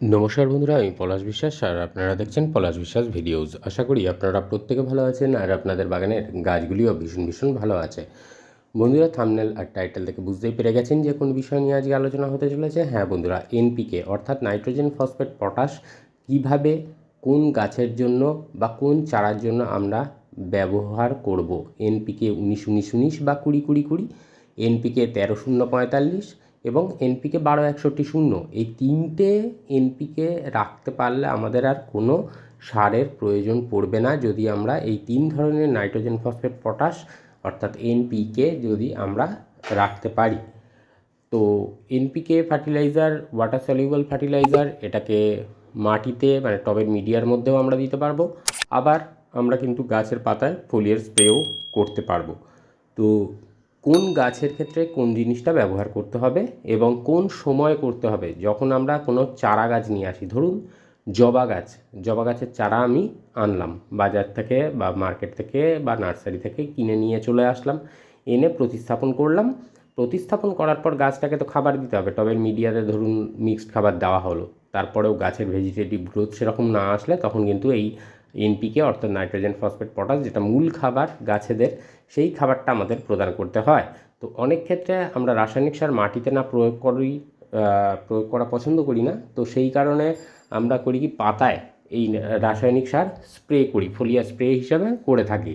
নমস্কার বন্ধুরা, আমি পলাশ বিশ্বাস আর আপনারা দেখছেন পলাশ বিশ্বাস ভিডিওস। আশা করি আপনারা প্রত্যেকে ভালো আছেন আর আপনাদের বাগানের গাছগুলিও ভীষণ ভীষণ ভালো আছে। বন্ধুরা থামনেল আর টাইটেল থেকে বুঝতেই পেরে গেছেন যে কোন বিষয় নিয়ে আজকে আলোচনা হতে চলেছে। হ্যাঁ বন্ধুরা এনপিকে অর্থাৎ নাইট্রোজেন ফসফেট পটাশ কীভাবে কোন গাছের জন্য বা কোন চারার জন্য আমরা ব্যবহার করব? এনপিকে উনিশ উনিশ উনিশ বা কুড়ি কুড়ি কুড়ি এনপিকে তেরো শূন্য পঁয়তাল্লিশ এবং এনপিকে বারো একষট্টি শূন্য। এই তিনটে এনপিকে রাখতে পারলে আমাদের আর কোনো সারের প্রয়োজন পড়বে না যদি আমরা এই তিন ধরনের নাইট্রোজেন ফসফেট পটাশ অর্থাৎ এনপিকে যদি আমরা রাখতে পারি। তো NPK fertiliser, water soluble fertiliser, এটাকে মাটিতে মানে টবের মিডিয়ার মধ্যেও আমরা দিতে পারব। আবার আমরা কিন্তু গাছের পাতায় ফোলিয়ার স্প্রেও করতে পারব। তো কোন গাছের ক্ষেত্রে কোন জিনিসটা ব্যবহার করতে হবে এবং কোন সময় করতে হবে? যখন আমরা কোনো চারা গাছ নিয়ে আসি, ধরুন জবা গাছ, জবা গাছের চারা আমি আনলাম, বাজার থেকে বা মার্কেট থেকে বা নার্সারি থেকে কিনে নিয়ে চলে আসলাম, এনে প্রতিস্থাপন করলাম। প্রতিস্থাপন করার পর গাছটাকে তো খাবার দিতে হবে। টবের মিডিয়াতে ধরুন মিক্সড খাবার দেওয়া হলো, তারপরেও গাছের ভেজিটেটিভ গ্রোথ সেরকম না আসলে তখন কিন্তু এই এনপিকে, অর্থাৎ নাইট্রোজেন, ফসফেট, পটাশ, যেটা মূল খাবার গাছেদের, সেই খাবারটা আমাদের প্রদান করতে হয়। তো অনেক ক্ষেত্রে আমরা রাসায়নিক সার মাটিতে না প্রয়োগ করি প্রয়োগ করা পছন্দ করি না। তো সেই কারণে আমরা করি কি পাতায় এই রাসায়নিক সার স্প্রে করি, ফলিয়া স্প্রে হিসাবে করে থাকি।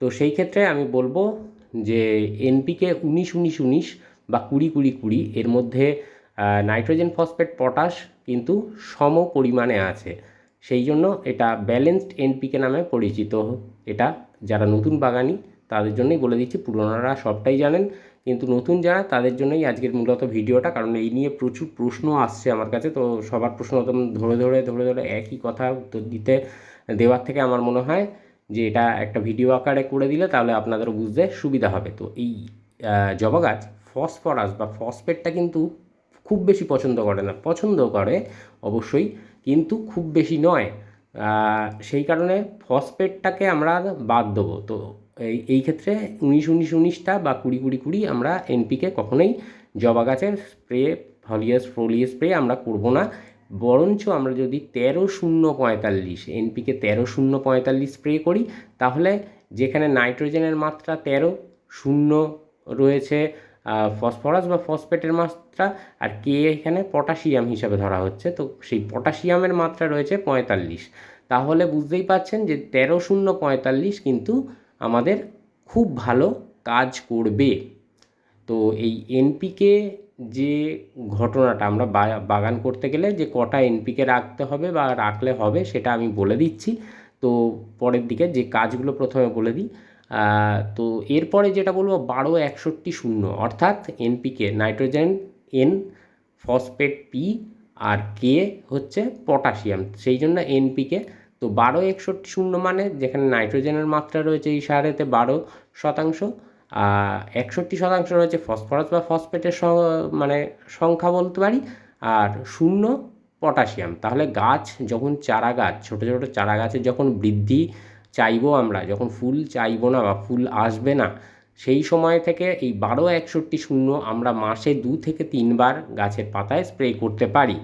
তো সেই ক্ষেত্রে আমি বলব যে এনপিকে উনিশ উনিশ উনিশ বা কুড়ি কুড়ি কুড়ি, এর মধ্যে নাইট্রোজেন, ফসফেট, পটাশ কিন্তু সম পরিমাণে আছে। সেই জন্য এটা ব্যালেন্সড এনপিকে নামে পরিচিত। এটা যারা নতুন বাগানি, তাদের জন্যই বলে দিচ্ছি, পুরোনোরা সবটাই জানেন। কিন্তু নতুন যারা, তাদের জন্যই আজকের মূলত ভিডিওটা, কারণ এই নিয়ে প্রচুর প্রশ্ন আসছে আমার কাছে। তো সবার প্রশ্ন তো ধরে ধরে ধরে ধরে একই কথা উত্তর দিতে দেওয়ার থেকে আমার মনে হয় যে এটা একটা ভিডিও আকারে করে দিলে তাহলে আপনাদেরও বুঝতে সুবিধা হবে। তো এই জবা গাছ, ফসফরাস বা ফসফেটটা কিন্তু খুব বেশি পছন্দ করে না। পছন্দ করে, অবশ্যই, কিন্তু খুব বেশি নয়। সেই কারণে ফসফেটটাকে আমরা বাদ দেবো। তো এই এই ক্ষেত্রে উনিশ উনিশ, উনিশটা বা কুড়ি কুড়ি কুড়ি আমরা এনপিকে কখনোই জবা গাছের স্প্রে, ফলিয়াস ফোলিয়াস স্প্রে আমরা করব না। বরঞ্চ আমরা যদি তেরো শূন্য পঁয়তাল্লিশ, এনপিকে তেরো শূন্য পঁয়তাল্লিশ স্প্রে করি, তাহলে যেখানে নাইট্রোজেনের মাত্রা তেরো শূন্য রয়েছে ফসফরাস বা ফসফেটের মাত্রা আর কে এখানে পটাশিয়াম হিসাবে ধরা হচ্ছে, তো সেই পটাশিয়ামের মাত্রা রয়েছে পঁয়তাল্লিশ। তাহলে বুঝতেই পাচ্ছেন যে তেরো শূন্য পঁয়তাল্লিশ কিন্তু আমাদের খুব ভালো কাজ করবে। তো এই এনপিকে যে ঘটনাটা আমরা বাগান করতে গেলে যে কটা এনপিকে রাখতে হবে বা রাখলে হবে সেটা আমি বলে দিচ্ছি। তো পরের দিকে যে কাজগুলো প্রথমে বলে দিই তো এরপরে যেটা বলব, বারো একষট্টি শূন্য, অর্থাৎ NPK nitrogen N phosphate P আর কে হচ্ছে পটাশিয়াম সেই জন্য এনপিকে তো বারো একষট্টি শূন্য মানে যেখানে নাইট্রোজেনের মাত্রা রয়েছে এই সারেতে বারো শতাংশ একষট্টি শতাংশ রয়েছে ফসফরাস বা ফসফেটের মানে সংখ্যা বলতে পারি, আর শূন্য পটাশিয়াম তাহলে গাছ, যখন চারা গাছ ছোটো ছোটো চারা গাছের যখন বৃদ্ধি চাইব আমরা, যখন ফুল চাইব না বা ফুল আসবে না, সেই সময় থেকে এই বারো একষট্টি শূন্য আমরা মাসে দু থেকে তিনবার গাছের পাতায় স্প্রে করতে পারি।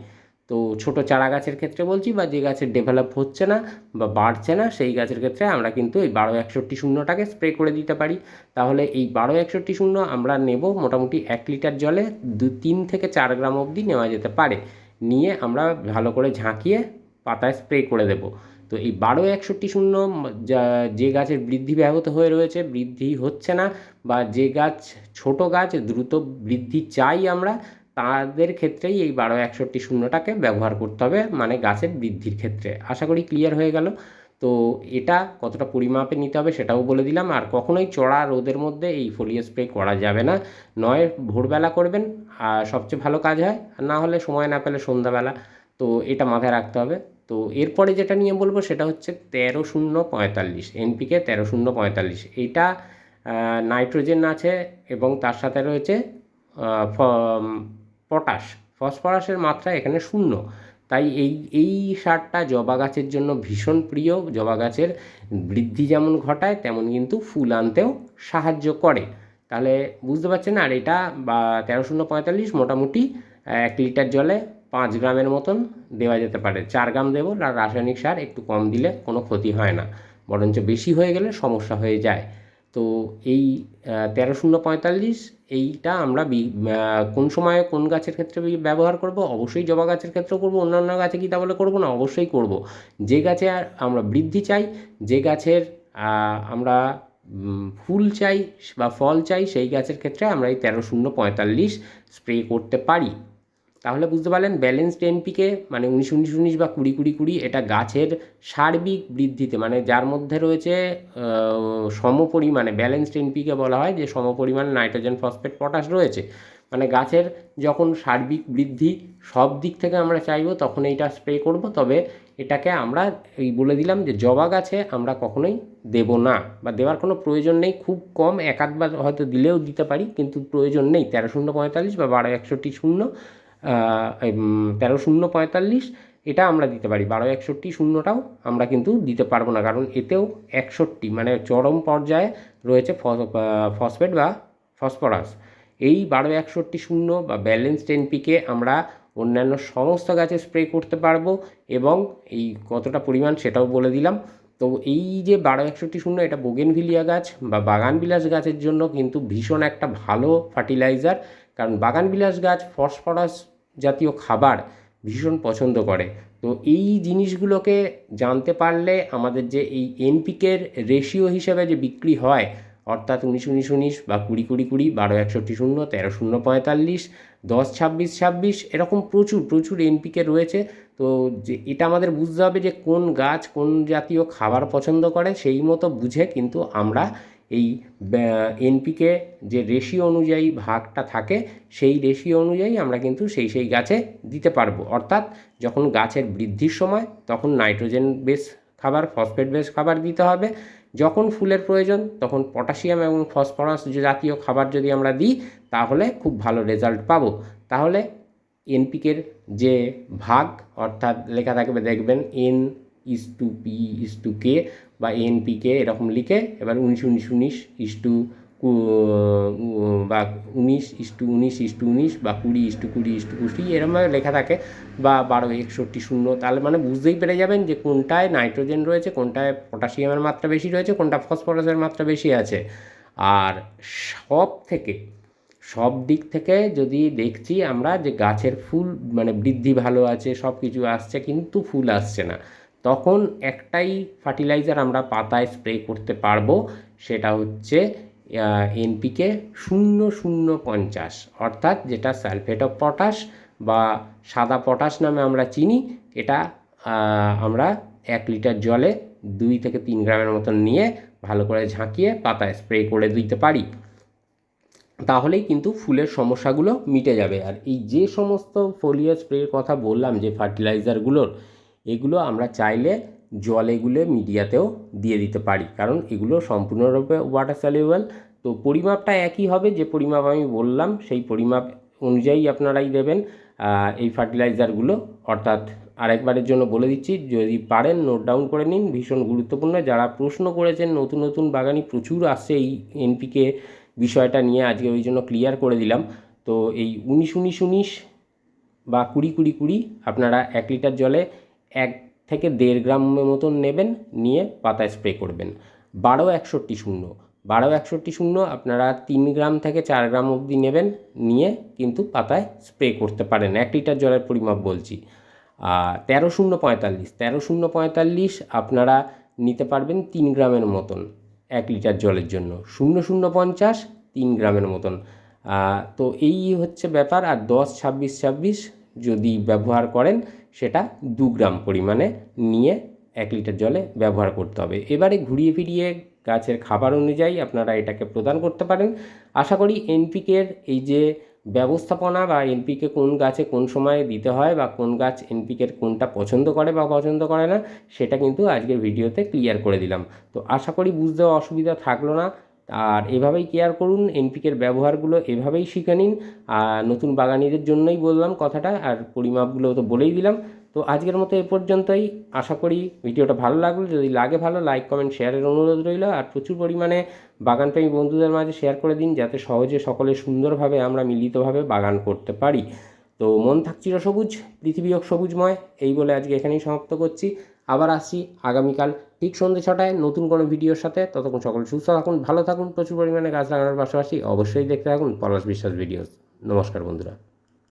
তো ছোট চারা গাছের ক্ষেত্রে বলছি বা যে গাছের ডেভেলপ হচ্ছে না বা বাড়ছে না, সেই গাছের ক্ষেত্রে আমরা কিন্তু এই বারো একষট্টি শূন্যটাকে স্প্রে করে দিতে পারি। তাহলে এই বারো একষট্টি শূন্য আমরা নেব মোটামুটি এক লিটার জলে দু তিন থেকে চার গ্রাম অবধি নেওয়া যেতে পারে। নিয়ে আমরা ভালো করে ঝাঁকিয়ে পাতায় স্প্রে করে দেবো। তো এই বারো একষট্টি শূন্য যে গাছের বৃদ্ধি ব্যাহত হয়ে রয়েছে, বৃদ্ধি হচ্ছে না বা যে গাছ, ছোট গাছ দ্রুত বৃদ্ধি চাই আমরা, তাদের ক্ষেত্রেই এই বারো একষট্টি শূন্যটাকে ব্যবহার করতে হবে মানে গাছের বৃদ্ধির ক্ষেত্রে। আশা করি ক্লিয়ার হয়ে গেল। তো এটা কতটা পরিমাপে নিতে হবে সেটাও বলে দিলাম। আর কখনোই চড়া রোদের মধ্যে এই ফোলিও স্প্রে করা যাবে না। নয়, ভোরবেলা করবেন, আর সবচেয়ে ভালো কাজ হয় না হলে সময় না পেলে সন্ধ্যাবেলা। তো এটা মাথায় রাখতে হবে। তো এরপরে যেটা নিয়ে বলব সেটা হচ্ছে তেরো শূন্য পঁয়তাল্লিশ, এনপিকে তেরো শূন্য পঁয়তাল্লিশ। এইটা নাইট্রোজেন আছে এবং তার সাথে রয়েছে পটাশ। ফসফরাসের মাত্রা এখানে শূন্য। তাই এই এই সারটা জবা গাছের জন্য ভীষণ প্রিয়। জবা গাছের বৃদ্ধি যেমন ঘটায়, তেমন কিন্তু ফুল আনতেও সাহায্য করে। তাহলে বুঝতে পারছেন? আর এটা, বা, তেরো শূন্য পঁয়তাল্লিশ মোটামুটি এক লিটার জলে পাঁচ গ্রামের মতন দেওয়া যেতে পারে। চার গ্রাম দেবো আর রাসায়নিক সার একটু কম দিলে কোনো ক্ষতি হয় না। বরঞ্চ বেশি হয়ে গেলে সমস্যা হয়ে যায়। তো এই তেরো শূন্য পঁয়তাল্লিশ, এইটা আমরা কোন সময়ে কোন গাছের ক্ষেত্রে ব্যবহার করব? অবশ্যই জবা গাছের ক্ষেত্রেও করব, অন্যান্য গাছে কি তাহলে করব না? অবশ্যই করব। যে গাছে আমরা বৃদ্ধি চাই, যে গাছের আমরা ফুল চাই বা ফল চাই, সেই গাছের ক্ষেত্রে আমরা এই তেরো শূন্য পঁয়তাল্লিশ স্প্রে করতে পারি। তাহলে বুঝতে পারলেন ব্যালেন্সড এনপিকে মানে উনিশ উনিশ উনিশ বা কুড়ি কুড়ি কুড়ি, এটা গাছের সার্বিক বৃদ্ধিতে মানে যার মধ্যে রয়েছে সমপরিমাণে ব্যালেন্সড এনপিকে বলা হয়, যে সমপরিমাণে নাইট্রোজেন ফসফেট পটাশ রয়েছে মানে গাছের যখন সার্বিক বৃদ্ধি সব দিক থেকে আমরা চাইব, তখন এইটা স্প্রে করব, তবে এটাকে আমরা এই বলে দিলাম যে জবা গাছে আমরা কখনোই দেব না, বা দেওয়ার কোনো প্রয়োজন নেই, খুব কম এক আধবার হয়তো দিলেও দিতে পারি, কিন্তু প্রয়োজন নেই, তেরো শূন্য পঁয়তাল্লিশ বা বারো একষট্টি শূন্য তেরো শূন্য পঁয়তাল্লিশ, এটা আমরা দিতে পারি। বারো একষট্টি শূন্যটাও আমরা কিন্তু দিতে পারব না, কারণ এতেও একষট্টি মানে চরম পর্যায়ে রয়েছে ফসফেট বা ফসফরাস। এই বারো একষট্টি শূন্য বা ব্যালেন্সড এনপিকে আমরা অন্যান্য সমস্ত গাছে স্প্রে করতে পারব এবং এই কতটা পরিমাণ সেটাও বলে দিলাম। তো এই যে বারো একষট্টি শূন্য, এটা বোগেনভিলিয়া গাছ বা বাগান বিলাস গাছের জন্য কিন্তু ভীষণ একটা ভালো ফার্টিলাইজার, কারণ বাগান বিলাস গাছ ফসফরাস জাতীয় খাবার ভীষণ পছন্দ করে। তো এই জিনিসগুলোকে জানতে পারলে আমাদের যে এই এনপিকের রেশিও হিসেবে যে বিক্রি হয়, অর্থাৎ উনিশ উনিশ উনিশ বা কুড়ি কুড়ি কুড়ি, বারো একষট্টি শূন্য, তেরো শূন্য পঁয়তাল্লিশ, দশ ছাব্বিশ ছাব্বিশ, এরকম প্রচুর প্রচুর এনপিকে রয়েছে। তো যে এটা আমাদের বুঝতে হবে যে কোন গাছ কোন জাতীয় খাবার পছন্দ করে, সেই মতো বুঝে কিন্তু আমরা এই এনপিকে যে রেশিও অনুযায়ী ভাগটা থাকে, সেই রেশিও অনুযায়ী আমরা কিন্তু সেই সেই গাছে দিতে পারব। অর্থাৎ যখন গাছের বৃদ্ধির সময়, তখন নাইট্রোজেন বেস খাবার, ফসফেট বেস খাবার দিতে হবে। যখন ফুলের প্রয়োজন, তখন পটাশিয়াম এবং ফসফরাস জাতীয় খাবার যদি আমরা দিই, তাহলে খুব ভালো রেজাল্ট পাবো। তাহলে এনপিকের যে ভাগ, অর্থাৎ লেখা থাকবে, দেখবেন N is to P is to K বা এনপিকে এরকম লিখে এবার উনিশ উনিশ উনিশ ইস টু বা উনিশ ইস টু উনিশ ইস টু উনিশ বা কুড়ি ইস টু কুড়ি ইস টু কুড়ি এরমভাবে লেখা থাকে বা বারো, একষট্টি, শূন্য তাহলে মানে বুঝতেই পেরে যাবেন যে কোনটায় নাইট্রোজেন রয়েছে, কোনটায় পটাশিয়ামের মাত্রা বেশি রয়েছে, কোনটা ফসফরাসের মাত্রা বেশি আছে। আর সব থেকে, সব দিক থেকে যদি দেখছি আমরা যে গাছের ফুল মানে বৃদ্ধি ভালো আছে সব কিছু আসছে কিন্তু ফুল আসছে না। তখন একটাই ফার্টিলাইজার আমরা পাতায় স্প্রে করতে পারব, সেটা হচ্ছে এনপিকে শূন্য শূন্য পঞ্চাশ, অর্থাৎ যেটা সালফেট অফ পটাশ বা সাদা পটাশ নামে আমরা চিনি, এটা আমরা এক লিটার জলে দুই থেকে তিন গ্রামের মতন নিয়ে ভালো করে ঝাঁকিয়ে পাতায় স্প্রে করে দিতে পারি। তাহলেই কিন্তু ফুলের সমস্যাগুলো মিটে যাবে। আর এই যে সমস্ত ফোলিও স্প্রের কথা বললাম, যে ফার্টিলাইজারগুলোর এগুলো আমরা চাইলে জলে গুলে মিডিয়াতেও দিয়ে দিতে পারি। কারণ এগুলো সম্পূর্ণরূপে ওয়াটার সলিউবল তো পরিমাপটা একই হবে, যে পরিমাপ আমি বললাম, সেই পরিমাপ অনুযায়ী আপনারাই দেবেন এই ফার্টিলাইজারগুলো অর্থাৎ আরেকবারের জন্য বলে দিচ্ছি, যদি পারেন নোট ডাউন করে নিন। ভীষণ গুরুত্বপূর্ণ। যারা প্রশ্ন করেছেন, নতুন নতুন বাগানি প্রচুর আসছে এই এনপিকে বিষয়টা নিয়ে, আজকে ওই জন্য ক্লিয়ার করে দিলাম। তো এই উনিশ উনিশ উনিশ বা কুড়ি কুড়ি কুড়ি, আপনারা এক লিটার জলে এক থেকে দেড় গ্রামের মতন নেবেন, নিয়ে পাতায় স্প্রে করবেন। বারো একষট্টি শূন্য। বারো একষট্টি শূন্য আপনারা তিন গ্রাম থেকে চার গ্রাম অবধি নেবেন, নিয়ে কিন্তু পাতায় স্প্রে করতে পারেন। এক লিটার জলের পরিমাপ বলছি। তেরো শূন্য পঁয়তাল্লিশ। তেরো শূন্য পঁয়তাল্লিশ আপনারা নিতে পারবেন তিন গ্রামের মতন এক লিটার জলের জন্য। শূন্য শূন্য পঞ্চাশ তিন গ্রামের মতন। তো এই হচ্ছে ব্যাপার। আর দশ ছাব্বিশ ছাব্বিশ যদি ব্যবহার করেন সেটা দু গ্রাম পরিমাণে নিয়ে এক লিটার জলে ব্যবহার করতে হবে। এবারে ঘুরিয়ে ফিরিয়ে গাছের খাবার অনুযায়ী আপনারা এটাকে প্রদান করতে পারেন। আশা করি এনপিকের এই যে ব্যবস্থাপনা বা এনপিকে কোন গাছে কোন সময়ে দিতে হয় বা কোন গাছ এনপিকের কোনটা পছন্দ করে বা পছন্দ করে না, সেটা কিন্তু আজকের ভিডিওতে ক্লিয়ার করে দিলাম। তো আশা করি বুঝতে অসুবিধা থাকল না। আর এভাবেই কেয়ার করুন এনপিকের ব্যবহারগুলো এভাবেই শিখে নিন। আর নতুন বাগানিদের জন্যই বললাম কথাটা, আর পরিমাপগুলো তো বলেই দিলাম। তো আজকের মতো এ পর্যন্তই। আশা করি ভিডিওটা ভালো লাগল। যদি লাগে ভালো লাইক কমেন্ট শেয়ারের অনুরোধ রইল। আর প্রচুর পরিমাণে বাগানপ্রেমী বন্ধুদের মাঝে শেয়ার করে দিন, যাতে সহজে সকলে সুন্দরভাবে আমরা মিলিতভাবে বাগান করতে পারি। তো মন থাকছিল সবুজ, পৃথিবী সবুজময়। এই বলে আজকে এখানেই সমাপ্ত করছি। আবার আসছি আগামীকাল ঠিক সন্ধ্যে ছটায় নতুন কোনো ভিডিওর সাথে। ততক্ষণ সকল সুস্থ থাকুন, ভালো থাকুন, প্রচুর পরিমাণে গাছ লাগানোর পাশাপাশি অবশ্যই দেখতে থাকুন পলাশ বিশ্বাস ভিডিওস। নমস্কার বন্ধুরা।